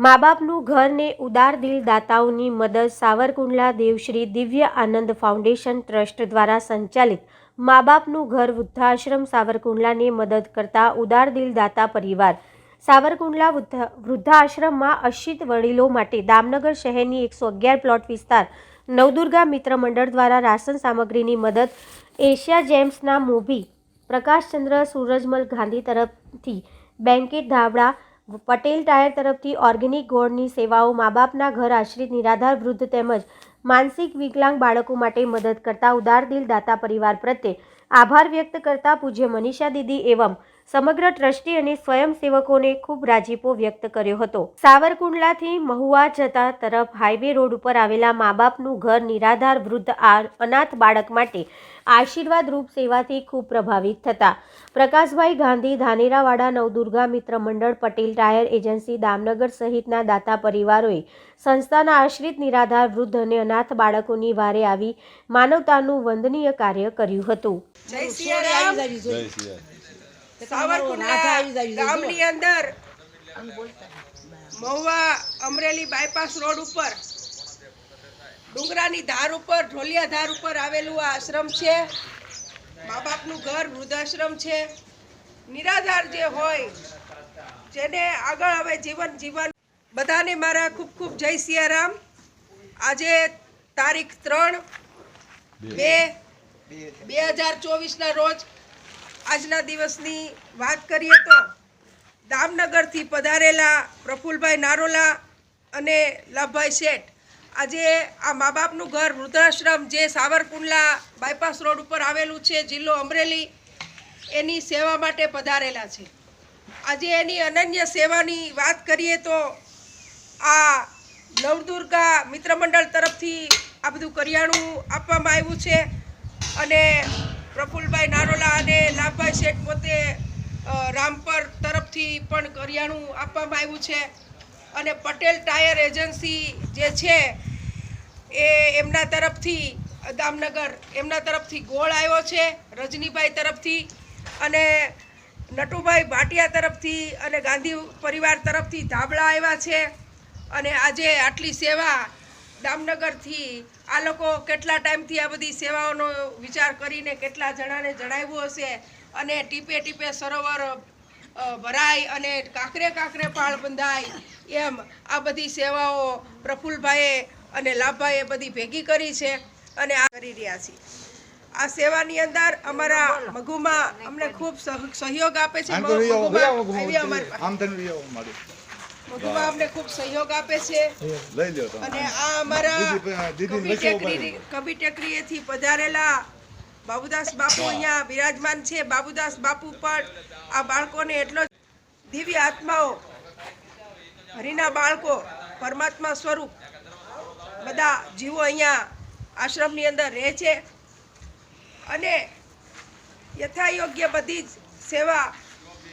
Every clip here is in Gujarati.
મા બાપનું ઘરને ઉદાર દિલ દાતાઓની મદદ સાવરકુંડલા દેવશ્રી દિવ્ય આનંદ ફાઉન્ડેશન ટ્રસ્ટ દ્વારા સંચાલિત મા બાપનું ઘર વૃદ્ધાશ્રમ સાવરકુંડલાને મદદ કરતા ઉદાર દિલ દાતા પરિવાર સાવરકુંડલા વૃદ્ધાશ્રમમાં અશિત વડીલો માટે દામનગર શહેરની એકસો અગિયાર પ્લોટ વિસ્તાર નવદુર્ગા મિત્ર મંડળ દ્વારા રાશન સામગ્રીની મદદ એશિયા જેમ્સના મોભી, પ્રકાશચંદ્ર, સૂરજમલ ગાંધી તરફથી, બેન્કેટ ધાબળા પટેલ ટાયર તરફથી ઓર્ગેનિક ગોળની સેવાઓ મા બાપના ઘર આશ્રિત નિરાધાર વૃદ્ધ તેમજ માનસિક વિકલાંગ બાળકો માટે મદદ કરતા ઉદાર દિલ દાતા પરિવાર પ્રત્યે આભાર વ્યક્ત કરતા પૂજ્ય મનીષા દીદી એવં સમગ્ર ટ્રસ્ટી અને સ્વયંસેવકોને ખૂબ રાજીપો વ્યક્ત કર્યો હતો. સાવરકુંડલાથી મહુવા જતા તરફ હાઈવે રોડ ઉપર આવેલા મા બાપનું ઘર નિરાધાર વૃદ્ધ અનાથ બાળક માટે આશીર્વાદ રૂપ સેવાથી ખૂબ પ્રભાવિત થતા. પ્રકાશભાઈ ગાંધી, ધાનેરાવાડા, નવદુર્ગા મિત્ર મંડળ, પટેલ ટાયર એજન્સી, દામનગર સહિતના દાતા પરિવારોએ સંસ્થાના આશ્રિત નિરાધાર વૃદ્ધ અને અનાથ બાળકોની વારે આવી માનવતાનું વંદનીય કાર્ય કર્યું હતું. ગામની અંદર મહુવા અમરેલી બાયપાસ રોડ ઉપર ડુંગરાની ધાર ઉપર ઢોલિયા ધાર ઉપર આવેલું આ આશ્રમ છે. મા બાપનું ઘર વૃદ્ધાશ્રમ છે. નિરાધાર જે હોય જેને આગળ હવે જીવન જીવન બધાને મારા ખૂબ ખૂબ જય સિયારામ. આજે તારીખ ત્રણ બે. બે હજાર ચોવીસના રોજ આજના દિવસની વાત કરીએ તો દામનગરથી પધારેલા પ્રફુલભાઈ નારોલા અને લાભભાઈ શેઠ. આજે આ મા બાપનું ઘર વૃદ્ધાશ્રમ જે સાવરકુંડલા બાયપાસ રોડ ઉપર આવેલું છે જિલ્લો અમરેલી એની સેવા માટે પધારેલા છે. આજે એની અનન્ય સેવાની વાત કરીએ તો આ નવદુર્ગા મિત્ર મંડળ તરફથી આ બધું કરિયાણું આપવામાં આવ્યું છે. અને પ્રફુલભાઈ નારોલા અને લાભભાઈ શેઠ પોતે રામપર તરફથી પણ કરિયાણું આપવામાં આવ્યું છે. અને પટેલ ટાયર એજન્સી જે છે, એ એમના તરફથી, દામનગર, એમના તરફથી ગોળ આવ્યો છે, રજનીભાઈ તરફથી અને નટુભાઈ ભાટિયા તરફથી અને ગાંધી પરિવાર તરફથી ધાબળા આવ્યા છે. અને આજે આટલી સેવા દામનગરથી આ લોકો કેટલા ટાઈમથી આ બધી સેવાઓનો વિચાર કરીને કેટલા જણાને જણાવ્યું હશે અને ટીપે ટીપે સરોવર ભરાય અને કાંકરે કાંકરે પાળ બંધાય એમ આ બધી સેવાઓ પ્રફુલભાઈએ અને લાભભાઈએ બધી ભેગી કરી છે અને આ કરી રહ્યા છીએ આ સેવાની અંદર અમારા મગુમાં અમને ખૂબ સહ- સહયોગ આપે છે. મઘુમાં અમને ખૂબ સહયોગ આપે છે. અને આ અમારા કબી ટેકરી કબી ટેકરીએથી પધારેલા બાબુદાસ બાપુ અહીંયા બિરાજમાન છે. બાબુદાસ બાપુ પણ આ બાળકોને એટલો દિવ્ય આત્માઓ હરિના બાળકો પરમાત્મા સ્વરૂપ બધા જીવો અહીંયા આશ્રમની અંદર રહે છે. અને યથાયોગ્ય બધી જ સેવા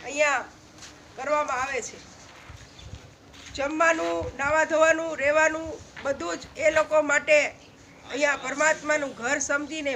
અહીંયા કરવામાં આવે છે. જમવાનું નાવા ધોવાનું રહેવાનું બધું જ એ લોકો માટે અહીંયા પરમાત્માનું ઘર સમજીને